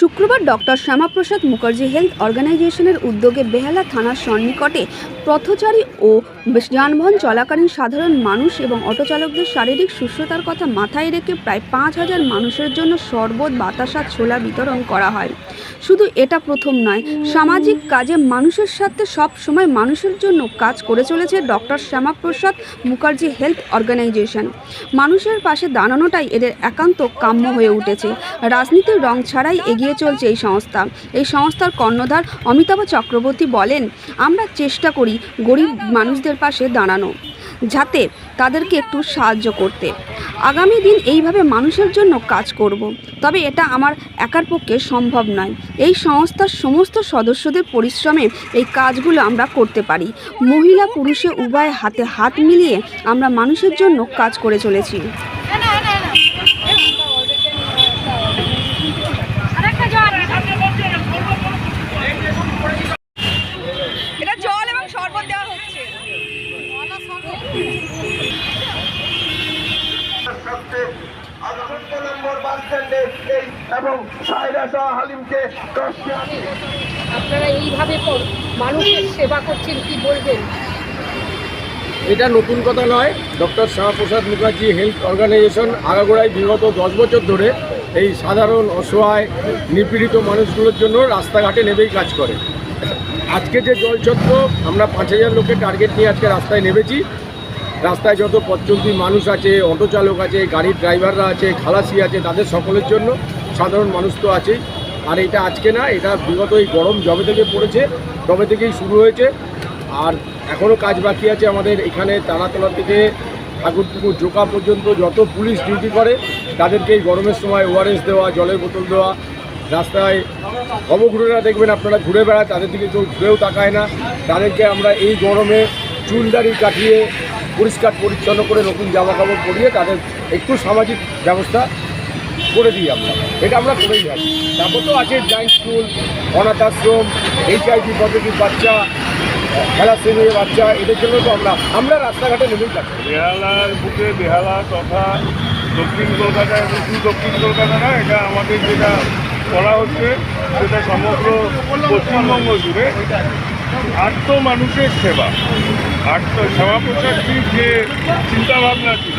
শুক্রবার doctor Shyamaprasad Mukherjee health অর্গানাইজেশনের উদ্যোগে বেহালা থানার সন্নিকটে পথচারী ও যানবাহন চলাকালীন সাধারণ মানুষ এবং অটোচালকদের শারীরিক সুস্থতার কথা মাথায় রেখে প্রায় পাঁচ হাজার মানুষের জন্য শরবত, বাতাসা, ছোলা বিতরণ করা হয়। শুধু এটা প্রথম নয়, সামাজিক কাজে মানুষের সাথে সব সময় মানুষের জন্য কাজ করে চলেছে doctor Shyamaprasad Mukherjee health organisation. মানুষের পাশে দাঁড়ানোটাই এদের একান্ত কাম্য হয়ে উঠেছে। রাজনীতির রং ছাড়াই এগিয়ে চলছে এই সংস্থা। এই সংস্থার কর্ণধার অমিতাভ চক্রবর্তী বলেন, আমরা চেষ্টা করি গরিব মানুষদের পাশে দাঁড়ানো, যাতে তাদেরকে একটু সাহায্য করতে। আগামী দিন এইভাবে মানুষের জন্য কাজ করব। তবে এটা আমার একার পক্ষে সম্ভব নয়। এই সংস্থার সমস্ত সদস্যদের পরিশ্রমে এই কাজগুলো আমরা করতে পারি। মহিলা পুরুষে উভয় হাতে হাত মিলিয়ে আমরা মানুষের জন্য কাজ করে চলেছি এটা জল এবং শরবত দেওয়া হচ্ছে নম্বর বাস স্ট্যান্ডে এই এবং সাইরা শাহ হালিমকে দশটি আপনারা এইভাবে মানুষের সেবা করছেন কি বলবেন? এটা নতুন কথা নয়। Doctor Shyamaprasad Mukherjee health organisation আগাগোড়ায় বিগত দশ বছর ধরে এই সাধারণ অসহায় নিপীড়িত মানুষগুলোর জন্য রাস্তাঘাটে নেমেই কাজ করে। আজকে যে জলছত্র আমরা পাঁচ হাজার লোকের টার্গেট নিয়ে আজকে রাস্তায় নেমেছি। রাস্তায় যত পথচলতি মানুষ আছে, অটো চালক আছে, গাড়ির ড্রাইভাররা আছে, খালাসি আছে, তাদের সকলের জন্য সাধারণ মানুষ তো আছেই। আর এটা আজকে না, এটা বিগত এই গরম জবে থেকে পড়েছে, তবে থেকেই শুরু হয়েছে। আর এখনও কাজ বাকি আছে আমাদের এখানে তারাতলা থেকে ঠাকুরপুকুর জোকা পর্যন্ত যত পুলিশ ডিউটি করে, তাদেরকে এই গরমের সময় ওআরএস দেওয়া, জলের বোতল দেওয়া, রাস্তায় অবঘুরেরা দেখবেন আপনারা, ঘুরে বেড়ায়, তাদের দিকে কেউ ঘুরেও তাকায় না। তাদেরকে আমরা এই গরমে চুল দাড়ি কাটিয়ে পরিষ্কার পরিচ্ছন্ন করে নতুন জামা কাপড় পরিয়ে তাদের একটু সামাজিক ব্যবস্থা করে দিই আমরা। এটা আমরা করেই যাই তারপর তো আছে জয়েন্ট স্কুল অনাথ আশ্রম এইচআইভি পজিটিভ বাচ্চা, খেলা শ্রেণির বাচ্চা, এদের জন্য তো আমরা আমরা রাস্তাঘাটে নেমেই থাকি। বেহালার বুকে বেহালা তথা দক্ষিণ কলকাতায় শুধু দক্ষিণ কলকাতা না, এটা আমাদের যেটা করা হচ্ছে, সেটা সমগ্র পশ্চিমবঙ্গ জুড়ে। আর্ত মানুষের সেবা। আর্ত শ্যামাপ্রসাদজির যে চিন্তাভাবনা ছিল,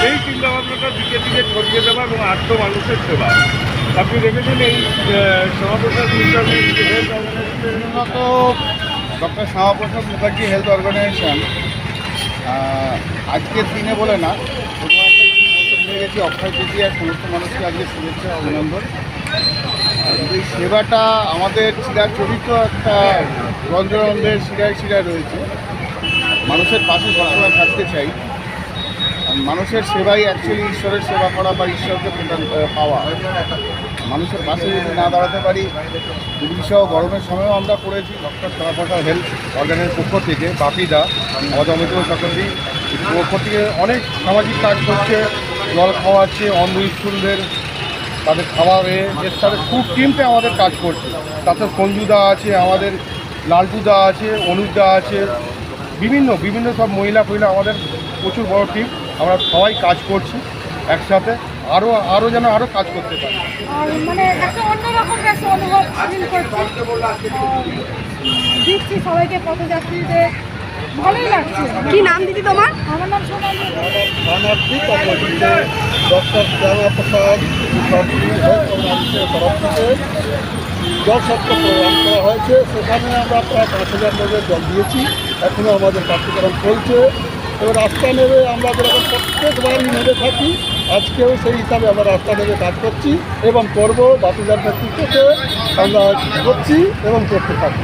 সেই চিন্তাভাবনাটা দিকে দিকে ছড়িয়ে দেওয়া এবং আর্ত মানুষের সেবা। আপনি দেখেছেন এই Shyamaprasad organization doctor Shyamaprasad Mukherjee health organisation আজকের দিনে বলে না গেছি, অক্ষয় তৃতীয়ার সমস্ত মানুষকে আজকে শুভেচ্ছা অভিনন্দন। সেবাটা আমাদের চিরাচরিত একটা রঞ্জনন্দের শিরায় শিরায় রয়েছে। মানুষের পাশে সবসময় থাকতে চাই। মানুষের সেবাই অ্যাকচুয়ালি ঈশ্বরের সেবা করা বা ঈশ্বরকে প্রদান পাওয়া। মানুষের পাশে যদি না দাঁড়াতে পারি সহ গরমের সময়ও আমরা করেছি ডক্টর শ্যামাপ্রসাদ হেলথ অর্গানের পক্ষ থেকে, বাপিদা অজমিত চক্রবর্তী পক্ষ থেকে অনেক সামাজিক কাজ করছে, জল খাওয়াচ্ছে অন্ধ স্কুলদের তাদের খাবারে এর সাথে ফুড টিমটা আমাদের কাজ করছে। তাতে সঞ্জুদা আছে আমাদের লালটুদা আছে অনুজদা আছে বিভিন্ন বিভিন্ন সব মহিলা ফহিলা আমাদের প্রচুর বড় টিম আমরা সবাই কাজ করছি একসাথে আরও আরও যেন আরও কাজ করতে পারি। মানে একটা অন্যরকম কাছে অনুভব ফিল করছি। আর দিচ্ছি সবাইকে পথযাত্রীদের। ভালোই লাগছে। কি নাম দিদি তোমার? আমার নাম সোনালি। জল সত্য প্রদান করা হয়েছে। সেখানে আমরা প্রায় পাঁচ হাজার লোকের জল দিয়েছি। এখনও আমাদের কার্যক্রম চলছে। এবার রাস্তা নেবে আমরা যেরকম প্রত্যেকবারই নেমে থাকি, আজকেও সেই হিসাবে আমরা রাস্তা নেমে কাজ করছি এবং করব। বাতিজার নেতৃত্বকে আমরা করছি এবং করতে থাকব।